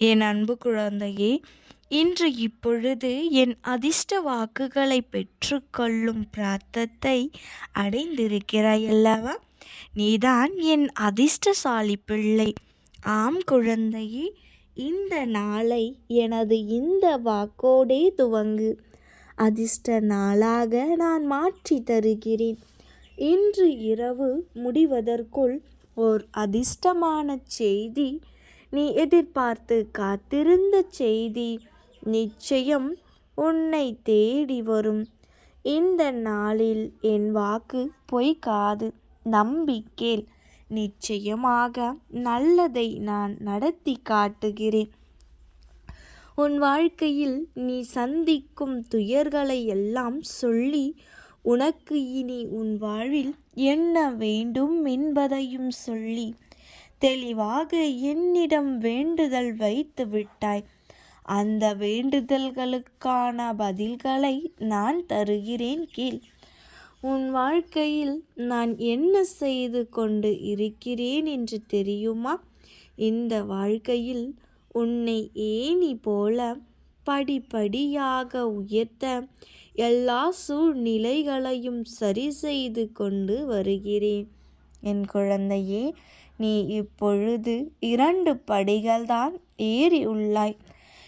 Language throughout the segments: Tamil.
என் அன்பு குழந்தையே இன்று இப்பொழுது என் அதிர்ஷ்ட வாக்குகளை பெற்றுக்கொள்ளும் பிரார்த்தத்தை அடைந்திருக்கிறாய் அல்லவா? நீதான் என் அதிர்ஷ்டசாலி பிள்ளை. ஆம் குழந்தையே இந்த நாளை எனது இந்த வாக்கோடே துவங்கு. அதிர்ஷ்ட நாளாக நான் மாற்றி தருகிறேன். இன்று இரவு முடிவதற்குள் ஓர் அதிர்ஷ்டமான செய்தி நீ எதிர்பார்த்து காத்திருந்த செய்தி நிச்சயம் உன்னை தேடி வரும். இந்த நாளில் என் வாக்கு பொய்க்காது. நம்பிக்கேல் நிச்சயமாக நல்லதை நான் நடத்தி காட்டுகிறேன். உன் வாழ்க்கையில் நீ சந்திக்கும் துயர்களை எல்லாம் சொல்லி உனக்கு இனி உன் வாழ்வில் என்ன வேண்டும் என்பதையும் சொல்லி தெளிவாக என்னிடம் வேண்டுதல் வைத்து விட்டாய். அந்த வேண்டுதல்களுக்கான பதில்களை நான் தருகிறேன் கீழ். உன் வாழ்க்கையில் நான் என்ன செய்து கொண்டு இருக்கிறேன் என்று தெரியுமா? இந்த வாழ்க்கையில் உன்னை ஏணி போல படிப்படியாக உயர்த்த எல்லா சூழ்நிலைகளையும் சரி செய்து கொண்டு வருகிறேன். என் குழந்தையே நீ இப்பொழுது இரண்டு படிகள்தான் ஏறி உள்ளாய்.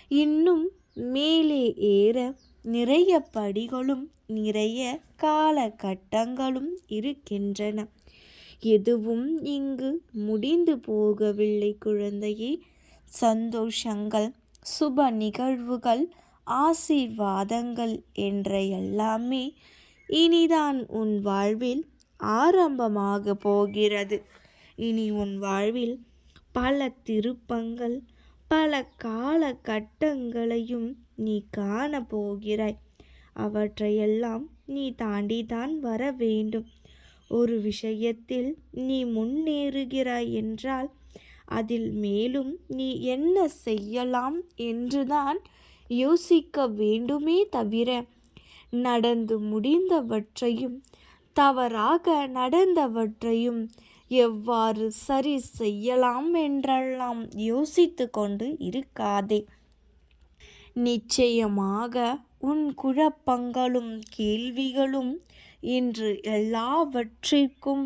இன்னும் மேலே ஏற நிறைய படிகளும் நிறைய காலகட்டங்களும் இருக்கின்றன. எதுவும் இங்கு முடிந்து போகவில்லை குழந்தையே. சந்தோஷங்கள் சுப நிகழ்வுகள் ஆசீர்வாதங்கள் என்ற எல்லாமே இனிதான் உன் வாழ்வில் ஆரம்பமாக போகிறது. இனி உன் வாழ்வில் பல திருப்பங்கள் பல காலகட்டங்களையும் நீ காண போகிறாய். அவற்றையெல்லாம் நீ தாண்டிதான் வர வேண்டும். ஒரு விஷயத்தில் நீ முன்னேறுகிறாய் என்றால் அதில் மேலும் நீ என்ன செய்யலாம் என்றுதான் யோசிக்க வேண்டுமே தவிர நடந்து முடிந்தவற்றையும் தவறாக நடந்தவற்றையும் எவ்வாறு சரி செய்யலாம் என்றெல்லாம் யோசித்து கொண்டு இருக்காதே. நிச்சயமாக உன் குழப்பங்களும் கேள்விகளும் இன்று எல்லாவற்றிற்கும்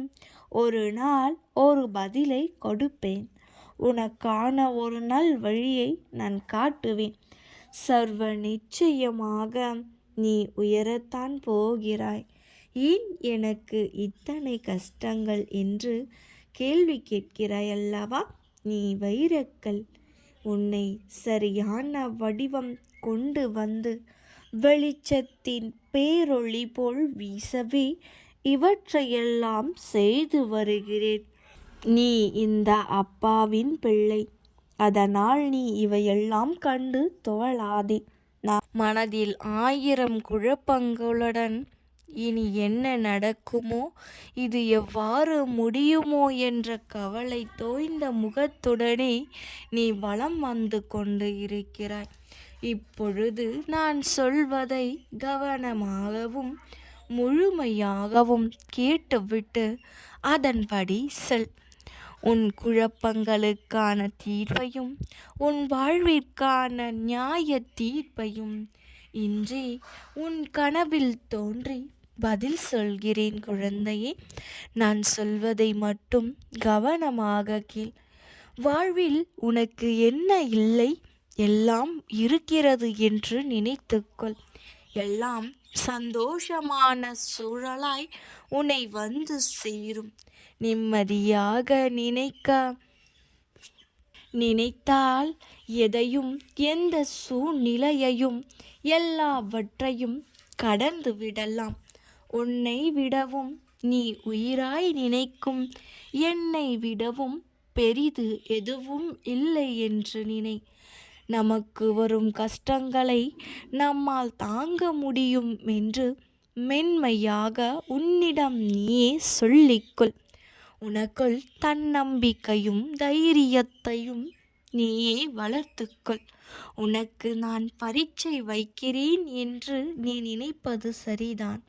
ஒரு நாள் ஒரு பதிலை கொடுப்பேன். உனக்கான ஒரு நல் வழியை நான் காட்டுவேன். சர்வ நிச்சயமாக நீ உயரத்தான் போகிறாய். ஏன் எனக்கு இத்தனை கஷ்டங்கள் என்று கேள்வி கேட்கிறாய் அல்லவா நீ வைரக்கல். உன்னை சரியான வடிவம் கொண்டு வந்து வெளிச்சத்தின் பேரொளி போல் வீசவே இவற்றையெல்லாம் செய்து வருகிறேன். நீ இந்த அப்பாவின் பிள்ளை. அதனால் நீ இவையெல்லாம் கண்டு தோழாதே. நான் மனதில் ஆயிரம் குழப்பங்களுடன் இனி என்ன நடக்குமோ இது எவ்வாறு முடியுமோ என்ற கவலை தோய்ந்த முகத்துடனே நீ வலம் வந்து கொண்டு இருக்கிறாய். இப்பொழுது நான் சொல்வதை கவனமாகவும் முழுமையாகவும் கேட்டுவிட்டு அதன்படி செல். உன் குழப்பங்களுக்கான தீர்வையும் உன் வாழ்விற்கான நியாய தீர்ப்பையும் இன்றே உன் கனவில் தோன்றி பதில் சொல்கிறேன் குழந்தையே. நான் சொல்வதை மட்டும் கவனமாக கீழ் வாழ்வில் உனக்கு என்ன இல்லை? எல்லாம் இருக்கிறது என்று நினைத்துக்கொள். எல்லாம் சந்தோஷமான சூழலாய் உன்னை வந்து சேரும். நிம்மதியாக நினைக்க. நினைத்தால் எதையும் எந்த சூழ்நிலையையும் எல்லாவற்றையும் கடந்து விடலாம். உன்னை விடவும் நீ உயிராய் நினைக்கும். என்னை விடவும் பெரிது எதுவும் இல்லை என்று நினை. நமக்கு வரும் கஷ்டங்களை நம்மால் தாங்க முடியும் என்று மென்மையாக உன்னிடம் நீயே சொல்லிக்கொள். உனக்குள் தன்னம்பிக்கையும் தைரியத்தையும் நீயே வளர்த்துக்கொள். உனக்கு நான் பரீட்சை வைக்கிறேன் என்று நீ நினைப்பது சரிதான்.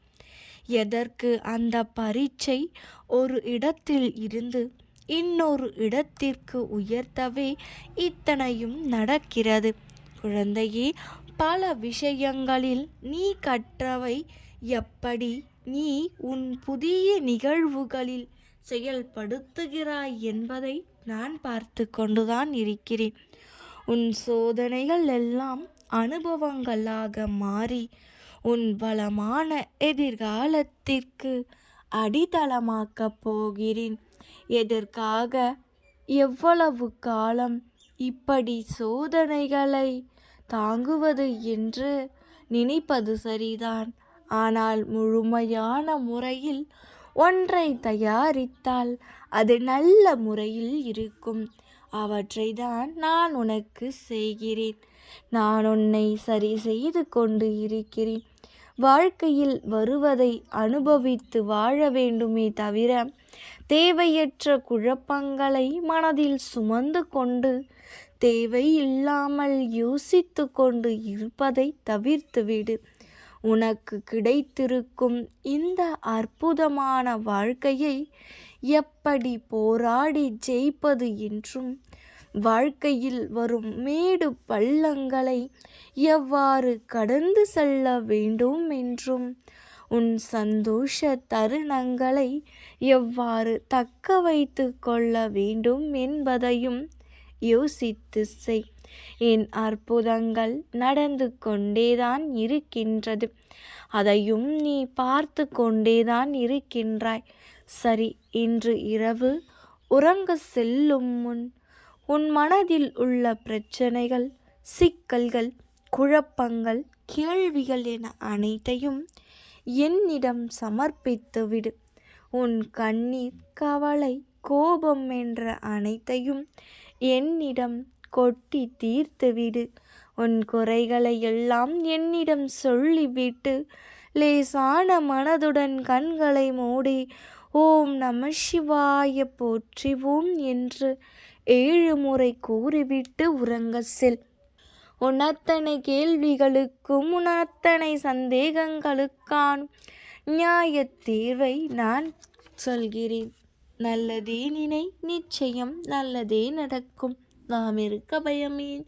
எதற்கு அந்த பரீட்சை ஒரு இடத்தில் இருந்து இன்னொரு இடத்திற்கு உயர்த்தவே இத்தனையும் நடக்கிறது? குழந்தையே பல விஷயங்களில் நீ கற்றவை எப்படி? நீ உன் புதிய நிகழ்வுகளில் செயல்படுத்துகிறாய் என்பதை நான் பார்த்து கொண்டுதான் இருக்கிறேன். உன் சோதனைகள் எல்லாம் அனுபவங்களாக மாறி உன் வளமான எதிர்காலத்திற்கு அடித்தளமாக்கப் போகிறேன். எதற்காக? எவ்வளவு காலம் இப்படி சோதனைகளை தாங்குவது என்று நினைப்பது சரிதான். ஆனால் முழுமையான முறையில் ஒன்றை தயாரித்தால் அது நல்ல முறையில் இருக்கும். அவற்றை தான் நான் உனக்கு செய்கிறேன். நான் உன்னை சரி செய்து கொண்டு இருக்கிறேன். வாழ்க்கையில் வருவதை அனுபவித்து வாழ வேண்டுமே தவிர தேவையற்ற குழப்பங்களை மனதில் சுமந்து கொண்டு தேவையில்லாமல் யோசித்து கொண்டு இருப்பதை தவிர்த்துவிடு உனக்கு கிடைத்திருக்கும் இந்த அற்புதமான வாழ்க்கையை எப்படி போராடி ஜெயிப்பது என்றும் வாழ்க்கையில் வரும் மேடு பள்ளங்களை எவ்வாறு கடந்து செல்ல வேண்டும் என்றும் உன் சந்தோஷ தருணங்களை எவ்வாறு தக்க வைத்து கொள்ள வேண்டும் என்பதையும் யோசித்து செய். என் அற்புதங்கள் நடந்து கொண்டேதான் இருக்கின்றது. அதையும் நீ பார்த்து கொண்டேதான் இருக்கின்றாய். சரி இன்று இரவு உறங்க செல்லும் முன் உன் மனதில் உள்ள பிரச்சனைகள் சிக்கல்கள் குழப்பங்கள் கேள்விகள் என அனைத்தையும் என்னிடம் சமர்ப்பித்துவிடு உன் கண்ணீர் கவலை கோபம் என்ற அனைத்தையும் என்னிடம் கொட்டி தீர்த்துவிடு உன் குறைகளை எல்லாம் என்னிடம் சொல்லிவிட்டு லேசான மனதுடன் கண்களை மூடி ஓம் நம சிவாய போற்றிவோம் என்று ஏழு முறை கூறிவிட்டு உறங்க செல். உன் அத்தனை கேள்விகளுக்கும் உன் அத்தனை சந்தேகங்களுக்கான நியாய தீர்வை நான் சொல்கிறேன். நல்லதே நினை நிச்சயம் நல்லதே நடக்கும். நாம் இருக்க பயமேன்.